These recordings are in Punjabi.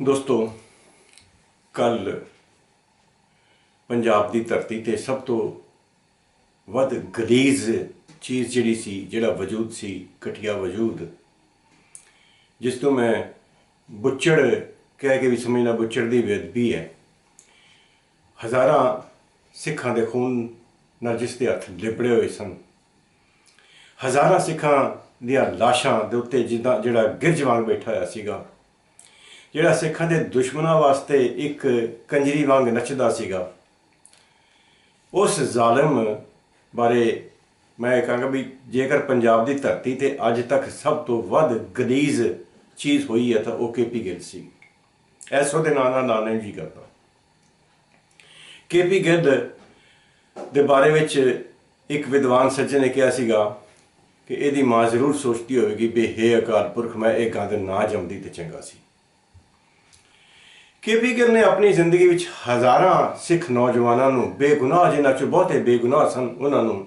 ਦੋਸਤੋ ਕੱਲ ਪੰਜਾਬ ਦੀ ਧਰਤੀ ਤੇ ਸਭ ਤੋਂ ਵੱਧ ਗਲੀਜ਼ ਚੀਜ਼ ਜਿਹੜੀ ਸੀ, ਜਿਹੜਾ ਵਜੂਦ ਸੀ, ਘਟੀਆ ਵਜੂਦ, ਜਿਸ ਤੋਂ ਮੈਂ ਬੁੱਚੜ ਕਹਿ ਕੇ ਵੀ ਸਮਝਣਾ ਬੁੱਚੜ ਦੀ ਬੇਅਦਬੀ ਹੈ। ਹਜ਼ਾਰਾਂ ਸਿੱਖਾਂ ਦੇ ਖੂਨ ਨਾਲ ਜਿਸ ਦੇ ਹੱਥ ਲਿਬੜੇ ਹੋਏ ਸਨ, ਹਜ਼ਾਰਾਂ ਸਿੱਖਾਂ ਦੀਆਂ ਲਾਸ਼ਾਂ ਦੇ ਉੱਤੇ ਜਿੱਦਾਂ ਜਿਹੜਾ ਗਿਰਜ ਵਾਂਗ ਬੈਠਾ ਹੋਇਆ ਸੀਗਾ ਜਿਹੜਾ ਸਿੱਖਾਂ ਦੇ ਦੁਸ਼ਮਣਾਂ ਵਾਸਤੇ ਇੱਕ ਕੰਜਰੀ ਵਾਂਗ ਨੱਚਦਾ ਸੀਗਾ, ਉਸ ਜ਼ਾਲਮ ਬਾਰੇ ਮੈਂ ਕਹਾਂਗਾ ਵੀ ਜੇਕਰ ਪੰਜਾਬ ਦੀ ਧਰਤੀ ਤੇ ਅੱਜ ਤੱਕ ਸਭ ਤੋਂ ਵੱਧ ਗਲੀਜ਼ ਚੀਜ਼ ਹੋਈ ਹੈ ਤਾਂ ਉਹ ਕੇਪੀ ਗਿੱਲ ਸੀ। ਐਸੋ ਦੇ ਨਾਂ ਨਾਲ ਨਾਂ ਨਹੀਂ ਜੀ ਕਰਦਾ ਕੇਪੀ ਗਿੱਲ ਦੇ ਬਾਰੇ ਵਿੱਚ ਇੱਕ ਵਿਦਵਾਨ ਸੱਜਣ ਨੇ ਕਿਹਾ ਸੀਗਾ ਕਿ ਇਹਦੀ ਮਾਂ ਜ਼ਰੂਰ ਸੋਚਦੀ ਹੋਵੇਗੀ ਵੀ ਹੇ ਅਕਾਲ ਪੁਰਖ, ਮੈਂ ਇਹ ਗੰਦ ਨਾ ਜੰਮਦੀ ਤੇ ਚੰਗਾ ਸੀ। ਕੇਪੀ ਗਿੱਲ ਨੇ ਆਪਣੀ ਜ਼ਿੰਦਗੀ ਵਿੱਚ ਹਜ਼ਾਰਾਂ ਸਿੱਖ ਨੌਜਵਾਨਾਂ ਨੂੰ ਬੇਗੁਨਾਹ, ਜਿਨ੍ਹਾਂ ਚੋਂ ਬਹੁਤੇ ਬੇਗੁਨਾਹ ਸਨ, ਉਹਨਾਂ ਨੂੰ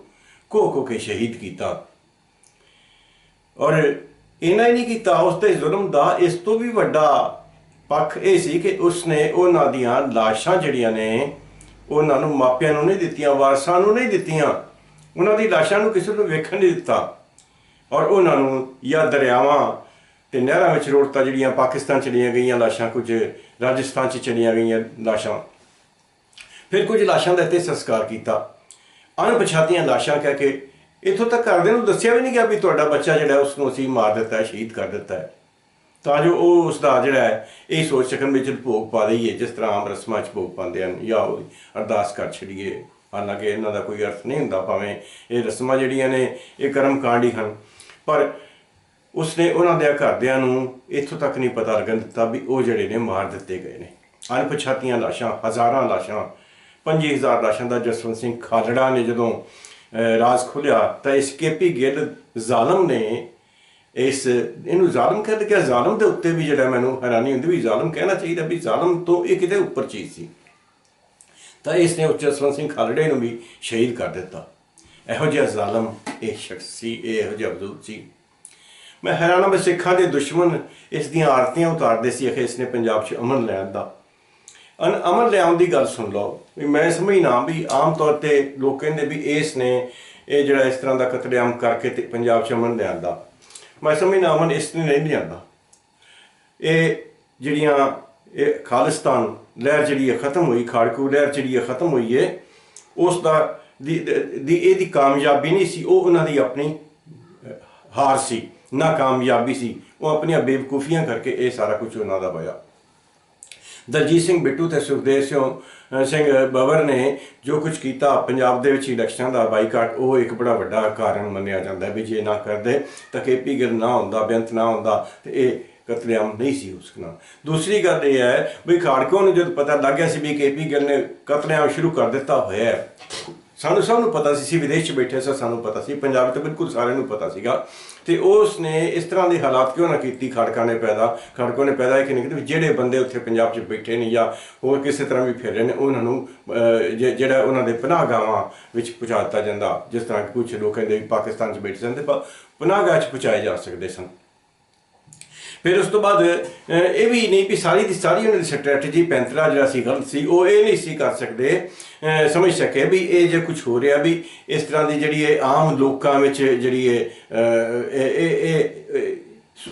ਕੋ ਕੋ ਕੇ ਸ਼ਹੀਦ ਕੀਤਾ। ਔਰ ਇਹਨਾਂ ਹੀ ਨਹੀਂ ਕੀਤਾ, ਉਸ ਤੇ ਜ਼ੁਲਮ ਦਾ ਇਸ ਤੋਂ ਵੀ ਵੱਡਾ ਪੱਖ ਇਹ ਸੀ ਕਿ ਉਸਨੇ ਉਹਨਾਂ ਦੀਆਂ ਲਾਸ਼ਾਂ ਜਿਹੜੀਆਂ ਨੇ, ਉਹਨਾਂ ਨੂੰ ਮਾਪਿਆਂ ਨੂੰ ਨਹੀਂ ਦਿੱਤੀਆਂ, ਵਾਰਸਾਂ ਨੂੰ ਨਹੀਂ ਦਿੱਤੀਆਂ। ਉਹਨਾਂ ਦੀ ਲਾਸ਼ਾਂ ਨੂੰ ਕਿਸੇ ਨੂੰ ਵੇਖਣ ਨਹੀਂ ਦਿੱਤਾ। ਔਰ ਉਹਨਾਂ ਨੂੰ ਜਾਂ ਦਰਿਆਵਾਂ ਤੇ ਨਹਿਰਾਂ ਵਿੱਚ ਰੋੜਤਾ ਜਿਹੜੀਆਂ ਪਾਕਿਸਤਾਨ ਚਲੀਆਂ ਗਈਆਂ ਲਾਸ਼ਾਂ, ਕੁਝ ਰਾਜਸਥਾਨ ਚ ਚਲੀਆਂ ਗਈਆਂ ਲਾਸ਼ਾਂ। ਫਿਰ ਕੁਝ ਲਾਸ਼ਾਂ ਦਾ ਇੱਥੇ ਸੰਸਕਾਰ ਕੀਤਾ। ਅਣਪਛਾਤੀਆਂ ਲਾਸ਼ਾਂ ਕਹਿ ਕੇ ਇਥੋਂ ਤੱਕ ਘਰਦਿਆਂ ਨੂੰ ਦੱਸਿਆ ਵੀ ਨਹੀਂ ਗਿਆ ਵੀ ਤੁਹਾਡਾ ਬੱਚਾ ਜਿਹੜਾ ਉਸ ਨੂੰ ਅਸੀਂ ਮਾਰ ਦਿੱਤਾ ਹੈ, ਸ਼ਹੀਦ ਕਰ ਦਿੱਤਾ ਹੈ। ਤਾਂ ਜੋ ਉਹ ਉਸ ਦਾ ਜਿਹੜਾ ਹੈ, ਇਹ ਸੋਚ ਸਕਣ ਵਿੱਚ ਭੋਗ ਪਾ ਦਈਏ ਜਿਸ ਤਰ੍ਹਾਂ ਆਮ ਰਸਮਾਂ 'ਚ ਭੋਗ ਪਾਉਂਦੇ ਹਨ ਜਾਂ ਉਹ ਅਰਦਾਸ ਕਰ ਛੜੀਏ ਹਾਲਾਂਕਿ ਇਹਨਾਂ ਦਾ ਕੋਈ ਅਰਥ ਨਹੀਂ ਹੁੰਦਾ, ਭਾਵੇਂ ਇਹ ਰਸਮਾਂ ਜਿਹੜੀਆਂ ਨੇ, ਇਹ ਕਰਮ ਕਾਂਡੀ ਹਨ। ਪਰ ਉਸਨੇ ਉਹਨਾਂ ਦੇ ਘਰਦਿਆਂ ਨੂੰ ਇੱਥੋਂ ਤੱਕ ਨਹੀਂ ਪਤਾ ਲੱਗਣ ਦਿੱਤਾ ਵੀ ਉਹ ਜਿਹੜੇ ਨੇ ਮਾਰ ਦਿੱਤੇ ਗਏ ਨੇ। ਅਣਪਛਾਤੀਆਂ ਲਾਸ਼ਾਂ, ਹਜ਼ਾਰਾਂ ਲਾਸ਼ਾਂ 5000 ਲਾਸ਼ਾਂ ਦਾ ਜਸਵੰਤ ਸਿੰਘ ਖਾਲੜਾ ਨੇ ਜਦੋਂ ਰਾਜ਼ ਖੋਲਿਆ ਤਾਂ ਇਸ ਕੇਪੀ ਗਿੱਲ ਜ਼ਾਲਮ ਨੇ ਇਸ, ਇਹਨੂੰ ਜ਼ਾਲਮ ਕਹਿੰਦੇ ਕਿ ਜ਼ਾਲਮ ਦੇ ਉੱਤੇ ਵੀ ਜਿਹੜਾ ਮੈਨੂੰ ਹੈਰਾਨੀ ਹੁੰਦੀ ਵੀ ਜ਼ਾਲਮ ਕਹਿਣਾ ਚਾਹੀਦਾ ਵੀ ਜ਼ਾਲਮ ਤੋਂ ਇਹ ਕਿਤੇ ਉੱਪਰ ਚੀਜ਼ ਸੀ। ਤਾਂ ਇਸ ਨੇ ਉੱਚ ਜਸਵੰਤ ਸਿੰਘ ਖਾਲੜੇ ਨੂੰ ਵੀ ਸ਼ਹੀਦ ਕਰ ਦਿੱਤਾ। ਇਹੋ ਜਿਹਾ ਜ਼ਾਲਮ ਇਹ ਸ਼ਖਸ ਸੀ, ਇਹ ਇਹੋ ਜਿਹਾ ਬਜ਼ੁਰਗ ਸੀ। ਮੈਂ ਹੈਰਾਨ ਹਾਂ ਸਿੱਖਾਂ ਦੇ ਦੁਸ਼ਮਣ ਇਸ ਦੀਆਂ ਆਰਤੀਆਂ ਉਤਾਰਦੇ ਸੀ, ਅਖੇ ਇਸ ਨੇ ਪੰਜਾਬ 'ਚ ਅਮਨ ਲੈਣ ਦਾ। ਅਨ ਅਮਨ ਲਿਆਉਣ ਦੀ ਗੱਲ ਸੁਣ ਲਓ, ਵੀ ਮੈਂ ਸਮਝਣਾ ਵੀ ਆਮ ਤੌਰ ਤੇ ਲੋਕ ਕਹਿੰਦੇ ਵੀ ਇਸ ਨੇ ਇਹ ਜਿਹੜਾ ਇਸ ਤਰ੍ਹਾਂ ਦਾ ਕਤਲੇਆਮ ਕਰਕੇ ਤੇ ਪੰਜਾਬ 'ਚ ਅਮਨ ਲਿਆਂਦਾ। ਮੈਂ ਸਮਝਣਾ ਅਮਨ ਇਸ ਨੇ ਨਹੀਂ ਲਿਆਂਦਾ। ਇਹ ਜਿਹੜੀਆਂ ਇਹ ਖਾਲਿਸਤਾਨ ਲਹਿਰ ਜਿਹੜੀ ਹੈ ਖਤਮ ਹੋਈ, ਖਾੜਕੂ ਲਹਿਰ ਜਿਹੜੀ ਹੈ ਖਤਮ ਹੋਈ ਹੈ, ਉਸ ਦਾ, ਦੀ, ਇਹਦੀ ਕਾਮਯਾਬੀ ਨਹੀਂ ਸੀ, ਉਹ ਉਹਨਾਂ ਦੀ ਆਪਣੀ ਹਾਰ ਸੀ। ਨਾਕਾਮਯਾਬੀ ਸੀ। ਉਹ ਆਪਣੀਆਂ ਬੇਵਕੂਫੀਆਂ ਕਰਕੇ ਇਹ ਸਾਰਾ ਕੁਝ ਉਹਨਾਂ ਦਾ ਹੋਇਆ। ਦਲਜੀਤ ਸਿੰਘ ਬਿੱਟੂ ਤੇ ਸੁਖਦੇਵ ਸਿੰਘ ਸਿੰਘ ਬਬਰ ਨੇ ਜੋ ਕੁਝ ਕੀਤਾ, ਪੰਜਾਬ ਦੇ ਵਿੱਚ ਇਲੈਕਸ਼ਨਾਂ ਦਾ ਬਾਈਕਾਟ, ਉਹ ਇੱਕ ਬੜਾ ਵੱਡਾ ਕਾਰਨ ਮੰਨਿਆ ਜਾਂਦਾ ਹੈ ਵੀ ਜੇ ਨਾ ਕਰਦੇ, ਤਾਂ ਕੇਪੀ ਗਿੱਲ ਨਾ ਹੁੰਦਾ, ਬੇਅੰਤ ਨਾ ਹੁੰਦਾ, ਤੇ ਇਹ ਕਤਲੇਆਮ ਨਹੀਂ ਸੀ ਉਸ ਨਾਲ। ਦੂਸਰੀ ਗੱਲ ਇਹ ਹੈ ਵੀ ਖਾੜਕੋਂ ਨੂੰ ਜਦ ਪਤਾ ਲੱਗ ਗਿਆ ਸੀ ਵੀ ਕੇਪੀ ਗਿੱਲ ਨੇ ਕਤਲੇਆਮ ਸ਼ੁਰੂ ਕਰ ਦਿੱਤਾ ਹੋਇਆ ਹੈ, ਸਾਨੂੰ ਸਭ ਨੂੰ ਪਤਾ ਸੀ ਸੀ ਵਿਦੇਸ਼ 'ਚ ਬੈਠੇ ਸਾਂ, ਸਾਨੂੰ ਪਤਾ ਸੀ, ਪੰਜਾਬ ਤੇ ਬਿਲਕੁਲ ਸਾਰਿਆਂ ਨੂੰ ਪਤਾ ਸੀਗਾ ਤੇ ਉਸ ਨੇ ਇਸ ਤਰ੍ਹਾਂ ਦੇ ਹਾਲਾਤ ਕਿਉਂ ਨਾ ਕੀਤੀ? ਖੜਕਾ ਨੇ ਪੈਦਾ, ਖੜਕੋ ਨੇ ਪੈਦਾ ਇਹ ਕਿ ਨਹੀਂ ਕੀਤੀ ਵੀ ਜਿਹੜੇ ਬੰਦੇ ਉੱਥੇ ਪੰਜਾਬ 'ਚ ਬੈਠੇ ਨੇ ਜਾਂ ਹੋਰ ਕਿਸੇ ਤਰ੍ਹਾਂ ਵੀ ਫਿਰ ਰਹੇ ਨੇ, ਉਹਨਾਂ ਨੂੰ ਜਿਹੜਾ ਉਹਨਾਂ ਦੇ ਪਨਾਹਗਾਹਾਂ ਵਿੱਚ ਪਹੁੰਚਾ ਦਿੱਤਾ ਜਾਂਦਾ। ਜਿਸ ਤਰ੍ਹਾਂ ਕਿ ਕੁਝ ਲੋਕ ਕਹਿੰਦੇ ਵੀ ਪਾਕਿਸਤਾਨ 'ਚ ਬੈਠੇ ਸਨ ਤੇ ਪਨਾਹਗਾਹ 'ਚ ਪਹੁੰਚਾਏ ਜਾ ਸਕਦੇ ਸਨ। ਫਿਰ ਉਸ ਤੋਂ ਬਾਅਦ ਇਹ ਵੀ ਨਹੀਂ ਵੀ ਸਾਰੀ ਦੀ ਸਾਰੀ ਉਹਨਾਂ ਦੀ ਸਟ੍ਰੈਟਜੀ ਪੈਂਤਰਾ ਜਿਹੜਾ ਸੀ ਗਲਤ ਸੀ ਉਹ ਇਹ ਨਹੀਂ ਸੀ ਕਰ ਸਕਦੇ ਸਮਝ ਸਕੇ ਵੀ ਇਹ ਜੇ ਕੁਝ ਹੋ ਰਿਹਾ ਵੀ ਇਸ ਤਰ੍ਹਾਂ ਦੀ ਜਿਹੜੀ ਇਹ ਆਮ ਲੋਕਾਂ ਵਿੱਚ ਜਿਹੜੀ ਇਹ ਅਹ, ਇਹ ਇਹ-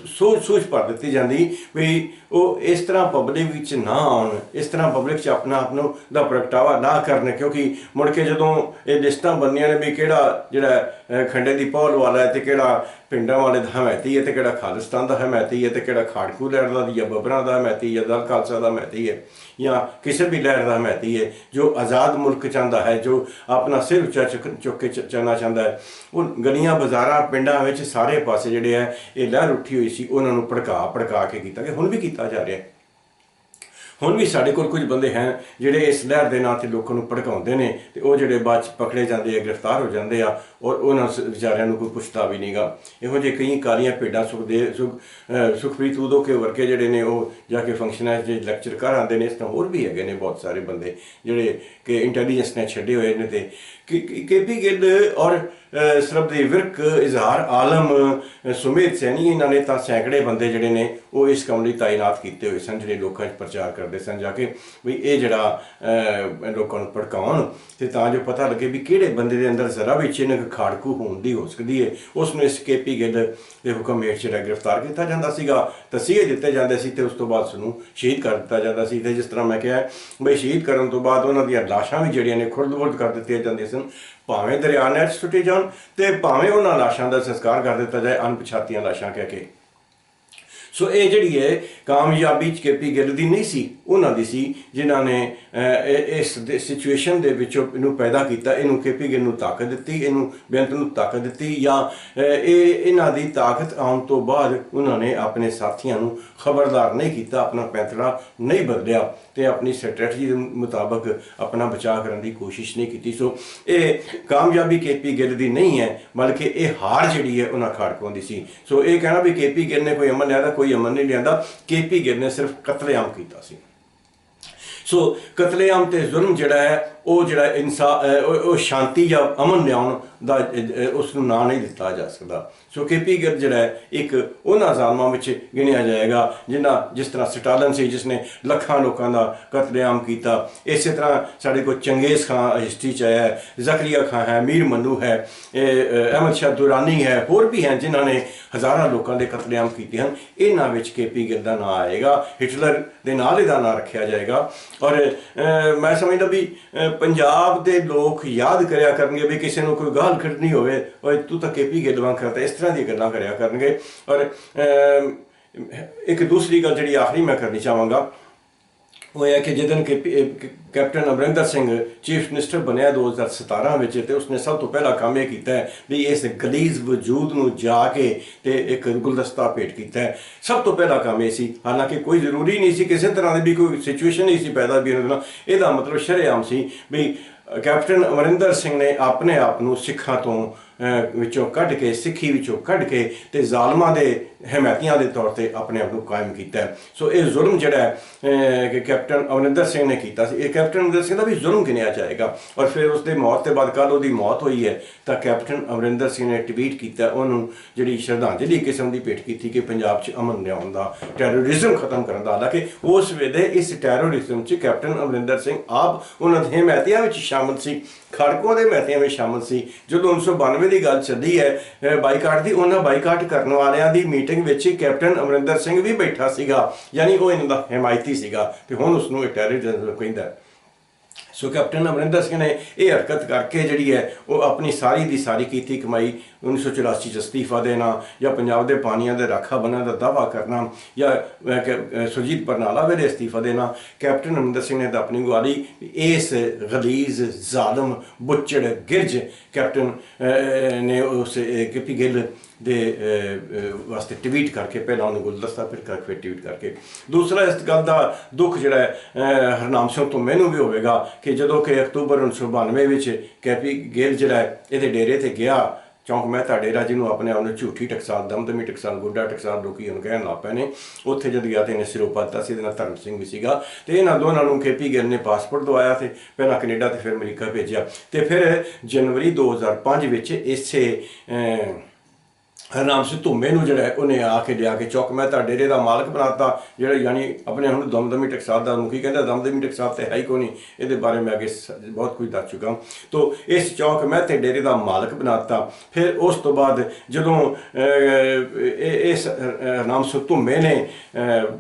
ਸੋਚ ਸੋਚ ਭਰ ਦਿੱਤੀ ਜਾਂਦੀ ਵੀ ਉਹ ਇਸ ਤਰ੍ਹਾਂ ਪਬਲਿਕ ਵਿੱਚ ਨਾ ਆਉਣ, ਇਸ ਤਰ੍ਹਾਂ ਪਬਲਿਕ 'ਚ ਆਪਣਾ ਆਪ ਨੂੰ ਦਾ ਪ੍ਰਗਟਾਵਾ ਨਾ ਕਰਨ, ਕਿਉਂਕਿ ਮੁੜ ਕੇ ਜਦੋਂ ਇਹ ਲਿਸਟਾਂ ਬੰਨੀਆਂ ਨੇ ਵੀ ਕਿਹੜਾ ਜਿਹੜਾ ਖੰਡੇ ਦੀ ਪੌਲ ਵਾਲਾ ਹੈ ਤੇ ਕਿਹੜਾ ਪਿੰਡਾਂ ਵਾਲੇ ਦਾ ਹਮੈਤੀ ਹੈ ਤੇ ਕਿਹੜਾ ਖਾਲਿਸਤਾਨ ਦਾ ਹਮੈਤੀ ਹੈ ਤੇ ਕਿਹੜਾ ਖਾੜਕੂ ਲਹਿਰ ਦਾ ਜਾਂ ਬੱਬਰਾਂ ਦਾ ਹਮੈਤੀ ਜਾਂ ਦਲ ਖਾਲਸਾ ਦਾ ਹਮੈਤੀ ਹੈ ਜਾਂ ਕਿਸੇ ਵੀ ਲਹਿਰ ਦਾ ਹਮੈਤੀ ਹੈ, ਜੋ ਆਜ਼ਾਦ ਮੁਲਕ ਚਾਹੁੰਦਾ ਹੈ, ਜੋ ਆਪਣਾ ਸਿਰ ਉੱਚਾ ਚੁੱਕ ਚੁੱਕ ਕੇ ਚ- ਚੱਲਣਾ ਚਾਹੁੰਦਾ ਹੈ, ਉਹ ਗਲੀਆਂ, ਬਾਜ਼ਾਰਾਂ, ਪਿੰਡਾਂ ਵਿੱਚ ਸਾਰੇ ਪਾਸੇ ਜਿਹੜੇ ਹੈ, ਇਹ ਲਹਿਰ ਉੱਠੀ ਹੋਈ ਸੀ, ਉਹਨਾਂ ਨੂੰ ਭੜਕਾ ਭੜਕਾ ਕੇ ਕੀਤਾ ਕਿ ਹੁਣ ਵੀ ਕੀਤਾ ਕੀਤਾ ਜਾ ਰਿਹਾ ਹੈ। ਹੁਣ ਵੀ ਸਾਡੇ ਕੋਲ ਕੁਝ ਬੰਦੇ ਹਨ ਜਿਹੜੇ ਇਸ ਲਹਿਰ ਦੇ ਨਾਂ ਤੇ ਲੋਕਾਂ ਨੂੰ ਭੜਕਾਉਂਦੇ ਨੇ ਤੇ ਉਹ ਜਿਹੜੇ ਬਾਅਦ ਚ ਪਕੜੇ ਜਾਂਦੇ ਆ, ਗ੍ਰਿਫਤਾਰ ਹੋ ਜਾਂਦੇ ਆ, ਔਰ ਉਹਨਾਂ ਵਿਚਾਰਿਆਂ ਨੂੰ ਕੋਈ ਪੁੱਛਦਾ ਵੀ ਨਹੀਂਗਾ ਇਹੋ ਜਿਹੇ ਕਈ ਕਾਲੀਆਂ ਭੇਡਾਂ ਸੁਖਦੇ ਸੁਖ ਸੁਖਪ੍ਰੀਤ ਉਦੋਂ ਕੇ ਵਰਕੇ ਜਿਹੜੇ ਨੇ, ਉਹ ਜਾ ਕੇ ਫੰਕਸ਼ਨਾਂ 'ਚ ਲੈਕਚਰ ਕਰ ਆਉਂਦੇ ਨੇ, ਇਸ ਤਰ੍ਹਾਂ ਹੋਰ ਵੀ ਹੈਗੇ ਨੇ ਬਹੁਤ ਸਾਰੇ ਬੰਦੇ ਜਿਹੜੇ ਕਿ ਇੰਟੈਲੀਜੈਂਸ ਨੇ ਛੱਡੇ ਹੋਏ ਨੇ ਤੇ ਕੇਪੀ ਗਿੱਲ ਔਰ ਅਹ, ਸਰਬਦੀ ਵਿਰਕ ਇਜ਼ਹਾਰ ਆਲਮ ਅਹ, ਸੁਮੇਧ ਸੈਣੀ ਇਹਨਾਂ ਨੇ ਤਾਂ ਸੈਂਕੜੇ ਬੰਦੇ ਜਿਹੜੇ ਨੇ ਉਹ ਇਸ ਕੰਮ ਲਈ ਤਾਇਨਾਤ ਕੀਤੇ ਹੋਏ ਸਨ ਜਿਹੜੇ ਲੋਕਾਂ 'ਚ ਪ੍ਰਚਾਰ ਕਰਦੇ ਸਨ ਜਾ ਕੇ ਵੀ ਇਹ ਜਿਹੜਾ ਲੋਕਾਂ ਨੂੰ ਭੜਕਾਉਣ ਤੇ ਤਾਂ ਜੋ ਪਤਾ ਲੱਗੇ ਵੀ ਕਿਹੜੇ ਬੰਦੇ ਦੇ ਅੰਦਰ ਜ਼ਰਾ ਵੀ ਚਿੰਨਕ ਖਾੜਕੂ ਹੋਣ ਦੀ ਹੋ ਸਕਦੀ ਹੈ ਉਸ ਨੂੰ ਇਸ ਕੇਪੀ ਗਿੱਲ ਦੇ ਹੁਕਮ ਹੇਠ ਜਿਹੜਾ ਗ੍ਰਿਫਤਾਰ ਕੀਤਾ ਜਾਂਦਾ ਸੀਗਾ ਤਸੀਹੇ ਦਿੱਤੇ ਜਾਂਦੇ ਸੀ ਤੇ ਉਸ ਤੋਂ ਬਾਅਦ ਉਸ ਨੂੰ ਸ਼ਹੀਦ ਕਰ ਦਿੱਤਾ ਜਾਂਦਾ ਸੀ ਤੇ ਜਿਸ ਤਰ੍ਹਾਂ ਮੈਂ ਕਿਹਾ ਬਈ ਸ਼ਹੀਦ ਕਰਨ ਤੋਂ ਬਾਅਦ ਉਹਨਾਂ ਦੀਆਂ ਲਾਸ਼ਾਂ ਵੀ ਜਿਹੜੀਆਂ ਨੇ ਖੁਰਦ-ਬੁਰਦ ਕਰ ਦਿੱਤੀਆਂ ਜਾਂਦੀਆਂ ਸਨ ਭਾਵੇਂ ਦਰਿਆ ਨਹਿਰ 'ਚ ਸੁੱਟੇ ਜਾਣ ਤੇ ਭਾਵੇਂ ਉਹਨਾਂ ਲਾਸ਼ਾਂ ਦਾ ਸੰਸਕਾਰ ਕਰ ਦਿੱਤਾ ਜਾਏ, ਅਣਪਛਾਤੀਆਂ ਲਾਸ਼ਾਂ ਕਹਿ ਕੇ। ਸੋ ਇਹ ਜਿਹੜੀ ਹੈ ਕਾਮਯਾਬੀ ਚ ਕੇਪੀ ਗਿੱਲ ਦੀ ਨਹੀਂ ਸੀ ਉਹਨਾਂ ਦੀ ਸੀ ਜਿਨ੍ਹਾਂ ਨੇ ਅਹ, ਇਹ- ਇਸ ਸਿਚੁਏਸ਼ਨ ਦੇ ਵਿੱਚੋਂ ਇਹਨੂੰ ਪੈਦਾ ਕੀਤਾ ਇਹਨੂੰ ਕੇਪੀ ਗਿੱਲ ਨੂੰ ਤਾਕਤ ਦਿੱਤੀ ਇਹਨੂੰ ਬੇਅੰਤ ਨੂੰ ਤਾਕਤ ਦਿੱਤੀ ਜਾਂ ਇਹ ਇਹਨਾਂ ਦੀ ਤਾਕਤ ਆਉਣ ਤੋਂ ਬਾਅਦ ਉਹਨਾਂ ਨੇ ਆਪਣੇ ਸਾਥੀਆਂ ਨੂੰ ਖਬਰਦਾਰ ਨਹੀਂ ਕੀਤਾ ਆਪਣਾ ਪੈਂਤੜਾ ਨਹੀਂ ਬਦਲਿਆ ਤੇ ਆਪਣੀ ਸਟ੍ਰੈਟਜੀ ਦੇ ਮੁਤਾਬਕ ਆਪਣਾ ਬਚਾਅ ਕਰਨ ਦੀ ਕੋਸ਼ਿਸ਼ ਨਹੀਂ ਕੀਤੀ। ਸੋ ਇਹ ਕਾਮਯਾਬੀ ਕੇਪੀ ਗਿੱਲ ਦੀ ਨਹੀਂ ਹੈ ਬਲਕਿ ਇਹ ਹਾਰ ਜਿਹੜੀ ਹੈ ਉਹਨਾਂ ਖਾੜਕੂਆਂ ਦੀ ਸੀ। ਸੋ ਇਹ ਕਹਿਣਾ ਵੀ ਕੇਪੀ ਗਿੱਲ ਨੇ ਕੋਈ ਅਮਨ ਲਿਆਦਾ ਕੋਈ ਅਮਨ ਨਹੀਂ ਲਿਆਂਦਾ, ਕੇਪੀ ਗਿਰ ਨੇ ਸਿਰਫ ਕਤਲੇਆਮ ਕੀਤਾ ਸੀ। ਸੋ ਕਤਲੇਆਮ ਤੇ ਜ਼ੁਲਮ ਜਿਹੜਾ ਹੈ ਉਹ ਜਿਹੜਾ ਇਨਸਾ ਉਹ ਸ਼ਾਂਤੀ ਜਾਂ ਅਮਨ ਲਿਆਉਣ ਦਾ ਉਸ ਨੂੰ ਨਾਂ ਨਹੀਂ ਦਿੱਤਾ ਜਾ ਸਕਦਾ। ਸੋ ਕੇਪੀ ਗਿੱਲ ਜਿਹੜਾ ਹੈ, ਇੱਕ ਉਹਨਾਂ ਜ਼ਾਲਮਾਂ ਵਿੱਚ ਗਿਣਿਆ ਜਾਏਗਾ, ਜਿਨ੍ਹਾਂ ਜਿਸ ਤਰ੍ਹਾਂ ਸਟਾਲਨ ਸੀ, ਜਿਸ ਨੇ ਲੱਖਾਂ ਲੋਕਾਂ ਦਾ ਕਤਲੇਆਮ ਕੀਤਾ। ਇਸੇ ਤਰ੍ਹਾਂ ਸਾਡੇ ਕੋਲ ਚੰਗੇਜ਼ ਖਾਨ ਹਿਸਟਰੀ ਚ ਆਇਆ ਹੈ, ਜ਼ਕਰੀਆ ਖਾਨ ਹੈ, ਮੀਰ ਮੰਨੂ ਹੈ ਅਹਿਮਦ ਸ਼ਾਹ ਦੁਰਾਨੀ ਹੈ, ਹੋਰ ਵੀ ਹਨ ਜਿਨ੍ਹਾਂ ਨੇ ਹਜ਼ਾਰਾਂ ਲੋਕਾਂ ਦੇ ਕਤਲੇਆਮ ਕੀਤੇ ਹਨ। ਇਹਨਾਂ ਵਿੱਚ ਕੇਪੀ ਗਿੱਲ ਦਾ ਨਾਂ ਆਏਗਾ, ਹਿਟਲਰ ਦੇ ਨਾਲ ਇਹਦਾ ਨਾਂ ਰੱਖਿਆ ਜਾਏਗਾ। ਔਰ ਮੈਂ ਸਮਝਦਾ ਵੀ ਪੰਜਾਬ ਦੇ ਲੋਕ ਯਾਦ ਕਰਿਆ ਕਰਨਗੇ ਵੀ ਕਿਸੇ ਨੂੰ ਕੋਈ ਗਾਲ ਕੱਢਣੀ ਹੋਵੇ, ਓਏ ਤੂੰ ਤਾਂ ਕੇਪੀ ਗਿੱਲ ਵਾਂਗ ਕਰਦਾ ਇਸ ਤਰ੍ਹਾਂ ਦੀ ਗੱਲਾਂ ਕਰਿਆ ਕਰਨਗੇ। ਔਰ ਇੱਕ ਦੂਸਰੀ ਗੱਲ ਜਿਹੜੀ ਆਖਰੀ ਮੈਂ ਕਰਨੀ ਚਾਹਾਂਗਾ ਉਹ ਹੈ ਕਿ ਜਦੋਂ ਕਿ captain Amarinder Singh chief minister ਬਣਿਆ 2017 ਵਿੱਚ ਤੇ ਉਸਨੇ ਸਭ ਤੋਂ ਪਹਿਲਾ ਕੰਮ ਇਹ ਕੀਤਾ ਵੀ ਇਸ ਗਲੀਜ਼ ਵਜੂਦ ਨੂੰ ਜਾ ਕੇ ਤੇ ਇੱਕ ਗੁਲਦਸਤਾ ਭੇਟ ਕੀਤਾ ਸਭ ਤੋਂ ਪਹਿਲਾ ਕੰਮ ਇਹ ਸੀ। ਹਾਲਾਂਕਿ ਕੋਈ ਜ਼ਰੂਰੀ ਨਹੀਂ ਸੀ, ਕਿਸੇ ਤਰ੍ਹਾਂ ਦੀ ਵੀ ਕੋਈ ਸਿਚੁਏਸ਼ਨ ਨਹੀਂ ਸੀ ਪੈਦਾ ਵੀ ਉਹਦੇ ਨਾਲ ਇਹਦਾ ਮਤਲਬ ਸ਼ਰੇਆਮ ਸੀ ਵੀ ਕੈਪਟਨ ਅਮਰਿੰਦਰ ਸਿੰਘ ਨੇ ਆਪਣੇ ਆਪ ਨੂੰ ਸਿੱਖਾਂ ਤੋਂ ਵਿੱਚੋਂ ਕੱਢ ਕੇ, ਸਿੱਖੀ ਵਿੱਚੋਂ ਕੱਢ ਕੇ ਤੇ ਜ਼ਾਲਮਾਂ ਦੇ ਹਮਾਇਤੀਆਂ ਦੇ ਤੌਰ ਤੇ ਆਪਣੇ ਆਪ ਨੂੰ ਕਾਇਮ ਕੀਤਾ ਸੋ ਇਹ ਜ਼ੁਲਮ ਜਿਹੜਾ ਹੈ ਕਿ ਕੈਪਟਨ ਅਮਰਿੰਦਰ ਸਿੰਘ ਨੇ ਕੀਤਾ ਸੀ। ਇਹ ਕੈਪਟਨ ਅਮਰਿੰਦਰ ਸਿੰਘ ਦਾ ਵੀ ਜ਼ੁਲਮ ਗਿਣਿਆ ਜਾਏਗਾ। ਔਰ ਫਿਰ ਉਸ ਦੇ ਮੌਤ ਤੋਂ ਬਾਅਦ ਕੱਲ ਉਹਦੀ ਮੌਤ ਹੋਈ ਹੈ, ਤਾਂ ਕੈਪਟਨ ਅਮਰਿੰਦਰ ਸਿੰਘ ਨੇ ਟਵੀਟ ਕੀਤਾ, ਉਹਨੂੰ ਜਿਹੜੀ ਸ਼ਰਧਾਂਜਲੀ ਕਿਸਮ ਦੀ ਭੇਟ ਕੀਤੀ ਕਿ ਪੰਜਾਬ 'ਚ ਅਮਨ ਲਿਆਉਣ ਦਾ, ਟੈਰੋਰਿਜ਼ਮ ਖਤਮ ਕਰਨ ਦਾ। ਹਾਲਾਂਕਿ ਉਸ ਵੇਲੇ ਇਸ ਟੈਰੋਰਿਜ਼ਮ 'ਚ ਕੈਪਟਨ ਅਮਰਿੰਦਰ ਸਿੰਘ ਆਪ ਉਹਨਾਂ ਦੇ ਹਮਾਇਤੀਆਂ ਵਿੱਚ ਸ਼ਾਮਲ ਸੀ। ਖੜਕੋਂ ਦੇ ਹਮਾਇਤੀਆਂ ਵਿੱਚ ਸ਼ਾਮਲ ਸੀ। ਜਦੋਂ 1992 ਦੀ ਗੱਲ ਚੱਲੀ ਹੈ ਬਾਈਕਾਟ ਦੀ, ਉਹਨਾਂ ਬਾਈਕਾਟ ਕਰਨ ਵਾਲਿਆਂ ਦੀ ਮੀਟਿੰਗ ਵਿੱਚ ਹੀ ਕੈਪਟਨ ਅਮਰਿੰਦਰ ਸਿੰਘ ਵੀ ਬੈਠਾ ਸੀਗਾ, ਯਾਨੀ ਉਹ ਇਹਨਾਂ ਦਾ ਹਮਾਇਤੀ ਸੀਗਾ ਤੇ ਹੁਣ ਉਸ ਨੂੰ ਇਹ ਟੈਰਰਿਜ਼ਮ ਕਹਿੰਦਾ ਸੋ ਕੈਪਟਨ ਅਮਰਿੰਦਰ ਸਿੰਘ ਨੇ ਇਹ ਹਰਕਤ ਕਰਕੇ ਜਿਹੜੀ ਹੈ, ਉਹ ਆਪਣੀ ਸਾਰੀ ਦੀ ਸਾਰੀ ਕੀਤੀ ਕਮਾਈ 1984 ਚ ਅਸਤੀਫਾ ਦੇਣਾ ਜਾਂ ਪੰਜਾਬ ਦੇ ਪਾਣੀਆਂ ਦੇ ਰਾਖਾ ਬਣਨ ਦਾ ਦਾਵਾ ਕਰਨਾ ਜਾਂ ਅਹ, ਸੁਰਜੀਤ ਬਰਨਾਲਾ ਵੇਲੇ ਅਸਤੀਫਾ ਦੇਣਾ ਕੈਪਟਨ ਅਮਰਿੰਦਰ ਸਿੰਘ ਨੇ ਤਾਂ ਆਪਣੀ ਗਵਾਰੀ ਇਸ ਗਲੀਜ਼ ਜ਼ਾਲਮ ਬੁੱਚੜ ਗਿਰਜ ਕੈਪਟਨ ਨੇ ਉਸ ਕਿਪੀ ਗਿੱਲ ਦੇ ਵਾਸਤੇ ਟਵੀਟ ਕਰਕੇ ਪਹਿਲਾਂ ਉਹਨੂੰ ਗੁਲਦਸਤਾ ਫਿਰ ਕਰਕੇ ਫਿਰ ਟਵੀਟ ਕਰਕੇ। ਦੂਸਰਾ ਇਸ ਗੱਲ ਦਾ ਦੁੱਖ ਜਿਹੜਾ ਹੈ ਹਰਨਾਮ ਸਿੰਘ ਤੋਂ ਮੈਨੂੰ ਵੀ ਹੋਵੇਗਾ ਕਿ ਜਦੋਂ ਕਿ ਅਕਤੂਬਰ 1992 ਵਿੱਚ ਕੈਪੀ ਗਿੱਲ ਜਿਹੜਾ ਇਹਦੇ ਡੇਰੇ ਤੇ ਗਿਆ ਚੌਂਕ ਤੁਹਾਡੇ ਡੇਰਾ ਨੂੰ ਆਪਣੇ ਆਪ ਨੂੰ ਝੂਠੀ ਟਕਸਾਲ, ਦਮਦਮੀ ਟਕਸਾਲ, ਗੁੱਡਾ ਟਕਸਾਲ, ਲੋਕੀ ਉਹਨੂੰ ਕਹਿਣ ਲੱਗ ਪਏ ਨੇ। ਉੱਥੇ ਜਦ ਗਿਆ ਤੇ ਇਹਨੇ ਸਿਰੋਂ ਦਿੱਤਾ ਸੀ, ਇਹਦੇ ਨਾਲ ਧਰਮ ਸਿੰਘ ਵੀ ਸੀਗਾ। ਤੇ ਇਹਨਾਂ ਦੋਨਾਂ ਨੂੰ ਕੇਪੀ ਗਿੱਲ ਨੇ ਪਾਸਪੋਰਟ ਦਵਾਇਆ ਤੇ ਪਹਿਲਾਂ ਕੈਨੇਡਾ ਤੇ ਫਿਰ ਅਮਰੀਕਾ ਭੇਜਿਆ। ਤੇ ਫਿਰ ਜਨਵਰੀ 2005 ਵਿੱਚ ਇਸੇ ਹਰਨਾਮ ਸਿੰਘ ਧੁੰਮੇ ਨੂੰ ਜਿਹੜਾ ਉਹਨੇ ਆ ਕੇ ਲਿਆ ਕੇ ਚੌਕ। ਮਹਿਤਾ ਡੇਰੇ ਦਾ ਮਾਲਕ ਬਣਾਤਾ, ਜਿਹੜਾ ਯਾਨੀ ਆਪਣੇ ਹੁਣ ਦਮਦਮੀ ਟਕਸਾਲ ਦਾ ਮੁਖੀ ਕਹਿੰਦਾ, ਦਮਦਮੀ ਟਕਸਾਲ ਤੇ ਹੈ ਹੀ ਕੋਈ ਨਹੀਂ। ਇਹਦੇ ਬਾਰੇ ਮੈਂ ਅੱਗੇ ਸ- ਬਹੁਤ ਕੁਝ ਦੱਸ ਚੁੱਕਾ ਹਾਂ। ਤੋ ਇਸ ਚੌਕ ਮਹਿਤੇ ਡੇਰੇ ਦਾ ਮਾਲਕ ਬਣਾਤਾ। ਫਿਰ ਉਸ ਤੋਂ ਬਾਅਦ ਜਦੋਂ ਇਹ- ਇਸ ਹਰਨਾਮ ਸਿੰਘ ਧੁੰਮੇ ਨੇ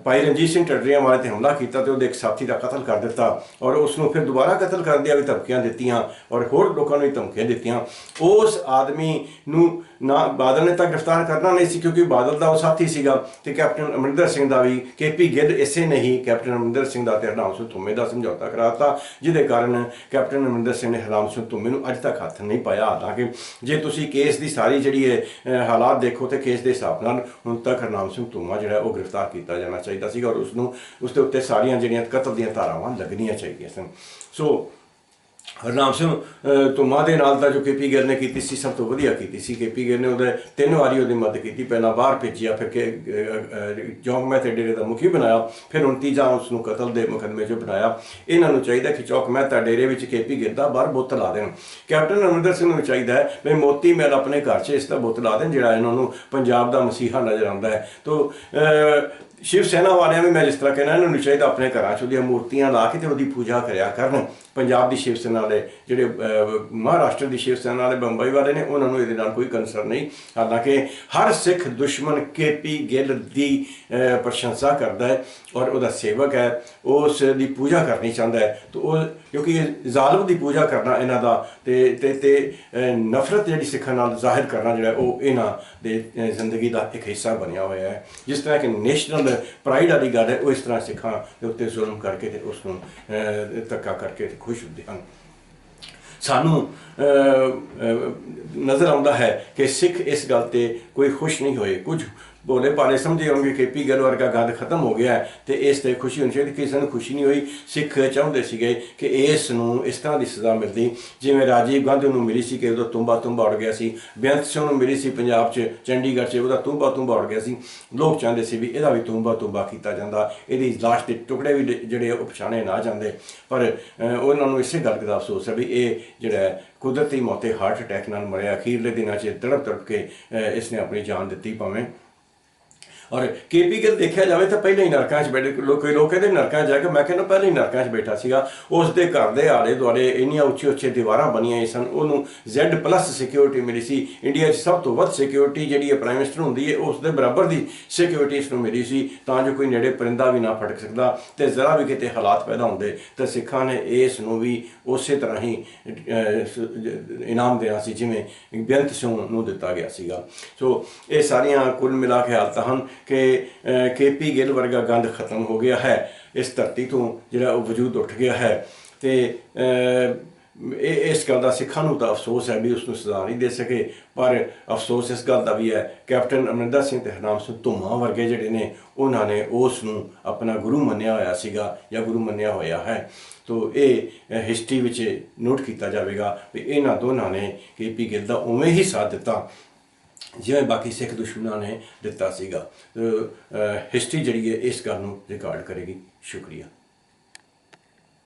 ਭਾਈ ਰਣਜੀਤ ਸਿੰਘ ਟੱਡਰੀਆਂ ਵਾਲੇ ਤੇ ਹਮਲਾ ਕੀਤਾ ਤੇ ਉਹਦੇ ਇੱਕ ਸਾਥੀ ਦਾ ਕਤਲ ਕਰ ਦਿੱਤਾ ਔਰ ਉਸ ਨੂੰ ਫਿਰ ਦੁਬਾਰਾ ਕਤਲ ਕਰਨ ਦੀਆਂ ਵੀ ਧਮਕੀਆਂ ਦਿੱਤੀਆਂ ਔਰ ਹੋਰ ਲੋਕਾਂ ਨੂੰ ਵੀ ਧਮਕੀਆਂ ਦਿੱਤੀਆਂ। ਉਸ ਆਦਮੀ ਨੂੰ ਨਾ ਬਾਦਲ ਨੇ ਤੱਕ ਗ੍ਰਿਫਤਾਰ ਕਰਨਾ ਨਹੀਂ ਸੀ ਕਿਉਂਕਿ ਬਾਦਲ ਦਾ ਉਹ ਸਾਥੀ ਸੀਗਾ ਤੇ ਕੈਪਟਨ ਅਮਰਿੰਦਰ ਸਿੰਘ ਦਾ ਵੀ, ਕੇਪੀ ਗਿੱਲ ਇਸੇ ਨੇ ਹੀ ਕੈਪਟਨ ਅਮਰਿੰਦਰ ਸਿੰਘ ਦਾ ਤੇ ਹਰਨਾਮ ਸਿੰਘ ਧੁੰਮੇ ਦਾ ਸਮਝੌਤਾ ਕਰਾਤਾ, ਜਿਹਦੇ ਕਾਰਨ ਕੈਪਟਨ ਅਮਰਿੰਦਰ ਸਿੰਘ ਨੇ ਹਰਨਾਮ ਸਿੰਘ ਧੁੰਮੇ ਨੂੰ ਅੱਜ ਤੱਕ ਹੱਥ ਨਹੀਂ ਪਾਇਆ। ਹਾਲਾਂਕਿ ਜੇ ਤੁਸੀਂ ਕੇਸ ਦੀ ਸਾਰੀ ਜਿਹੜੀ ਹੈ ਹਾਲਾਤ ਦੇਖੋ ਤੇ ਕੇਸ ਦੇ ਹਿਸਾਬ ਨਾਲ ਹੁਣ ਤੱਕ ਹਰਨਾਮ ਸਿੰਘ ਧੁੰਮਾ ਜਿਹੜਾ ਉਹ ਗ੍ਰਿਫਤਾਰ ਕੀਤਾ ਜਾਣਾ ਚਾਹੀਦਾ ਸੀਗਾ ਔਰ ਉਸ ਨੂੰ ਉਸ ਦੇ ਉੱਤੇ ਸਾਰੀਆਂ ਜਿਹੜੀਆਂ ਕਤਲ ਦੀਆਂ ਧਾਰਾਵਾਂ ਲੱਗਣੀਆਂ ਚਾਹੀਦੀਆਂ ਸਨ। ਸੋ ਹਰਨਾਮ ਸਿੰਘ ਅਹ, ਧੁੰਮਾ ਦੇ ਨਾਲ ਤਾਂ ਜੋ ਕੇਪੀ ਗਿੱਲ ਨੇ ਕੀਤੀ ਸੀ ਸਭ ਤੋਂ ਵਧੀਆ ਕੀਤੀ ਸੀ। ਕੇਪੀ ਗਿੱਲ ਨੇ ਉਹਦੇ ਤਿੰਨ ਵਾਰੀ ਉਹਦੀ ਮਦਦ ਕੀਤੀ। ਪਹਿਲਾਂ ਬਾਹਰ ਭੇਜਿਆ ਫਿਰ ਕਿ ਚੌਕ ਮਹਿਤੇ ਡੇਰੇ ਦਾ ਮੁਖੀ ਬਣਾਇਆ। ਫਿਰ ਹੁਣ ਤੀਜਾ ਉਸ ਨੂੰ ਕਤਲ ਦੇ ਮੁਕੱਦਮੇ 'ਚ ਬਣਾਇਆ ਇਹਨਾਂ ਨੂੰ ਚਾਹੀਦਾ ਕਿ ਚੌਕ ਮਹਿਤਾ ਡੇਰੇ ਵਿੱਚ ਕੇਪੀ ਗਿੱਲ ਦਾ ਬਾਹਰ ਬੁੱਤ ਲਾ ਦੇਣ। ਕੈਪਟਨ ਅਮਰਿੰਦਰ ਸਿੰਘ ਨੂੰ ਚਾਹੀਦਾ ਹੈ ਵੀ ਮੋਤੀ ਮਹਿਲ ਆਪਣੇ ਘਰ 'ਚ ਇਸ ਦਾ ਬੁੱਤ ਲਾ ਦੇਣ ਜਿਹੜਾ ਇਹਨਾਂ ਨੂੰ ਪੰਜਾਬ ਦਾ ਮਸੀਹਾ ਨਜ਼ਰ ਆਉਂਦਾ ਹੈ। ਤੋ ਸ਼ਿਵ ਸੈਨਾ ਵਾਲਿਆਂ ਵੀ ਮੈਂ ਜਿਸ ਤਰ੍ਹਾਂ ਕਹਿੰਦਾ, ਇਹਨਾਂ ਨੂੰ ਚਾਹੀਦਾ ਆਪਣੇ ਘਰਾਂ 'ਚ ਉਹਦੀਆਂ ਮੂਰਤੀਆਂ ਲਾ ਕੇ ਤੇ ਉਹਦੀ ਪੂਜਾ ਕਰਿਆ ਕਰਨ। ਪੰਜਾਬ ਦੀ ਸ਼ਿਵ ਸੈਨਾ ਵਾਲੇ ਜਿਹੜੇ ਮਹਾਰਾਸ਼ਟਰ ਦੀ ਸ਼ਿਵ ਸੈਨਾ ਵਾਲੇ ਬੰਬਈ ਵਾਲੇ ਨੇ, ਉਹਨਾਂ ਨੂੰ ਇਹਦੇ ਨਾਲ ਕੋਈ ਕੰਸਰਨ ਨਹੀਂ। ਹਾਲਾਂਕਿ ਹਰ ਸਿੱਖ ਦੁਸ਼ਮਣ ਕੇਪੀ ਗਿੱਲ ਦੀ ਪ੍ਰਸ਼ੰਸਾ ਕਰਦਾ ਹੈ ਔਰ ਉਹਦਾ ਸੇਵਕ ਹੈ, ਉਸ ਦੀ ਪੂਜਾ ਕਰਨੀ ਚਾਹੁੰਦਾ ਹੈ। ਤਾਂ ਉਹ, ਕਿਉਂਕਿ ਇਹ ਜ਼ਾਲਮ ਦੀ ਪੂਜਾ ਕਰਨਾ ਇਹਨਾਂ ਦਾ ਤੇ ਤੇ ਤੇ ਨਫ਼ਰਤ ਜਿਹੜੀ ਸਿੱਖਾਂ ਨਾਲ ਜ਼ਾਹਿਰ ਕਰਨਾ ਜਿਹੜਾ ਉਹ ਇਹਨਾਂ ਦੇ ਜ਼ਿੰਦਗੀ ਦਾ ਇੱਕ ਹਿੱਸਾ ਬਣਿਆ ਹੋਇਆ ਹੈ। ਜਿਸ ਤਰ੍ਹਾਂ ਕਿ ਨੈਸ਼ਨਲ ਪ੍ਰਾਈਡ ਵਾਲੀ ਗੱਲ ਹੈ ਉਹ ਇਸ ਤਰ੍ਹਾਂ ਸਿੱਖਾਂ ਦੇ ਉੱਤੇ ਜ਼ੁਲਮ ਕਰਕੇ ਤੇ ਉਸ ਨੂੰ ਅਹ, ਧੱਕਾ ਕਰਕੇ ਤੇ ਖੁਸ਼ ਹੁੰਦੇ ਹਨ। ਸਾਨੂੰ ਅਹ, ਅਹ, ਨਜ਼ਰ ਆਉਂਦਾ ਹੈ ਕਿ ਸਿੱਖ ਇਸ ਗੱਲ ਤੇ ਕੋਈ ਖੁਸ਼ ਨਹੀਂ ਹੋਏ। ਕੁਝ ਭੋਲੇ ਭਾਲੇ ਸਮਝੇ ਹੋਣਗੇ ਕਿ ਪੀ ਗਿੱਲ ਵਰਗਾ ਗੰਦ ਖਤਮ ਹੋ ਗਿਆ ਹੈ ਤੇ ਇਸ ਤੇ ਖੁਸ਼ੀ ਹੋਣੀ ਚਾਹੀਦੀ ਕਿਸੇ ਨੂੰ ਖੁਸ਼ੀ ਨਹੀਂ ਹੋਈ। ਸਿੱਖ ਚਾਹੁੰਦੇ ਸੀਗੇ ਕਿ ਇਸ ਨੂੰ ਇਸ ਤਰ੍ਹਾਂ ਦੀ ਸਜ਼ਾ ਮਿਲਦੀ। ਜਿਵੇਂ ਰਾਜੀਵ ਗਾਂਧੀ ਨੂੰ ਮਿਲੀ ਸੀ ਕਿ ਉਹਦਾ ਤੁੰਬਾ ਤੁੰਬਾ ਉੜ ਗਿਆ ਸੀ। ਬੇਅੰਤ ਸਿੰਘ ਨੂੰ ਮਿਲੀ ਸੀ ਪੰਜਾਬ 'ਚ, ਚੰਡੀਗੜ੍ਹ 'ਚ, ਉਹਦਾ ਤੁੰਬਾ ਤੁੰਬਾ ਉੜ ਗਿਆ ਸੀ। ਲੋਕ ਚਾਹੁੰਦੇ ਸੀ ਵੀ ਇਹਦਾ ਵੀ ਤੁੰਬਾ ਤੁੰਬਾ ਕੀਤਾ ਜਾਂਦਾ। ਇਹਦੀ ਲਾਸ਼ ਦੇ ਟੁਕੜੇ ਵੀ ਜਿਹੜੇ ਉਹ ਪਛਾਣੇ ਨਾ ਜਾਂਦੇ। ਪਰ ਉਹਨਾਂ ਨੂੰ ਇਸੇ ਗੱਲ ਦਾ ਅਫਸੋਸ ਹੈ ਵੀ ਇਹ ਜਿਹੜਾ ਕੁਦਰਤੀ ਮੌਤੇ ਹਾਰਟ ਅਟੈਕ ਨਾਲ ਮਰਿਆ। ਅਖੀਰਲੇ ਦਿਨਾਂ 'ਚ ਤੜਪ ਤੜਪ ਕੇ ਇਸ ਨੇ ਆਪਣੀ ਜਾਨ ਦਿੱਤੀ ਭਾਵੇਂ ਔਰ ਕੇਪੀ ਗਿੱਲ ਦੇਖਿਆ ਜਾਵੇ ਤਾਂ ਪਹਿਲਾਂ ਹੀ ਨਰਕਾਂ 'ਚ ਬੈਠੇ, ਲੋਕ ਲੋਕ ਕਹਿੰਦੇ ਨਰਕਾਂ 'ਚ ਜਾ ਕੇ, ਮੈਂ ਕਹਿੰਦਾ ਪਹਿਲਾਂ ਹੀ ਨਰਕਾਂ 'ਚ ਬੈਠਾ ਸੀਗਾ। ਉਸ ਦੇ ਘਰ ਦੇ ਆਲੇ ਦੁਆਲੇ ਇੰਨੀਆਂ ਉੱਚੀ ਉੱਚੀ ਦੀਵਾਰਾਂ ਬਣੀਆਂ ਹੋਈਆਂ ਸਨ। ਉਹਨੂੰ Z+ ਸਿਕਿਉਰਿਟੀ ਮਿਲੀ ਸੀ। ਇੰਡੀਆ 'ਚ ਸਭ ਤੋਂ ਵੱਧ ਸਿਕਿਉਰਿਟੀ ਜਿਹੜੀ ਹੈ ਪ੍ਰਾਈਮ ਮਿਨਿਸਟਰ ਹੁੰਦੀ ਹੈ ਉਸ ਦੇ ਬਰਾਬਰ ਦੀ ਸਿਕਿਉਰਿਟੀ ਇਸ ਨੂੰ ਮਿਲੀ ਸੀ। ਤਾਂ ਜੋ ਕੋਈ ਨੇੜੇ ਪਰਿੰਦਾ ਵੀ ਨਾ ਫਟਕ ਸਕਦਾ ਤੇ ਜ਼ਰਾ ਵੀ ਕਿਤੇ ਹਾਲਾਤ ਪੈਦਾ ਹੁੰਦੇ ਤਾਂ ਸਿੱਖਾਂ ਨੇ ਇਸ ਨੂੰ ਵੀ ਉਸੇ ਤਰ੍ਹਾਂ ਹੀ ਇਨਾਮ ਦੇਣਾ ਸੀ, ਜਿਵੇਂ ਬੇਅੰਤ ਸਿੰਘ ਨੂੰ ਦਿੱਤਾ ਗਿਆ ਸੀਗਾ। ਸੋ ਇਹ ਸਾਰੀਆਂ ਕੁੱਲ ਮਿਲਾ ਕੇ ਹਾਲਤਾਂ ਹਨ। ਕਿ ਕੇਪੀ ਗਿੱਲ ਵਰਗਾ ਗੰਦ ਖਤਮ ਹੋ ਗਿਆ ਹੈ। ਇਸ ਧਰਤੀ ਤੋਂ ਜਿਹੜਾ ਉਹ ਵਜੂਦ ਉੱਠ ਗਿਆ ਹੈ। ਤੇ ਇਹ, ਇਸ ਗੱਲ ਦਾ ਸਿੱਖਾਂ ਨੂੰ ਤਾਂ ਅਫਸੋਸ ਹੈ ਵੀ ਉਸ ਨੂੰ ਸਜ਼ਾ ਨਹੀਂ ਦੇ ਸਕੇ। ਪਰ ਅਫਸੋਸ ਇਸ ਗੱਲ ਦਾ ਵੀ ਹੈ, ਕੈਪਟਨ ਅਮਰਿੰਦਰ ਸਿੰਘ ਤੇ ਹਰਨਾਮ ਸਿੰਘ ਧੁੰਮਾ ਵਰਗੇ ਜਿਹੜੇ ਨੇ, ਉਹਨਾਂ ਨੇ ਉਸ ਨੂੰ ਆਪਣਾ ਗੁਰੂ ਮੰਨਿਆ ਹੋਇਆ ਸੀਗਾ ਜਾਂ ਗੁਰੂ ਮੰਨਿਆ ਹੋਇਆ ਹੈ। ਤੋ ਇਹ ਹਿਸਟਰੀ ਵਿੱਚ ਨੋਟ ਕੀਤਾ ਜਾਵੇਗਾ ਵੀ ਇਹਨਾਂ ਦੋਨਾਂ ਨੇ ਕੇਪੀ ਗਿੱਲ ਦਾ ਉਵੇਂ ਹੀ ਸਾਥ ਦਿੱਤਾ। ਜਿਵੇਂ ਬਾਕੀ ਸਿੱਖ ਦੁਸ਼ਮਣਾਂ ਨੇ ਦਿੱਤਾ ਸੀਗਾ। ਹਿਸਟਰੀ ਜਿਹੜੀ ਹੈ, ਇਸ ਗੱਲ ਨੂੰ ਰਿਕਾਰਡ ਕਰੇਗੀ। ਸ਼ੁਕਰੀਆ।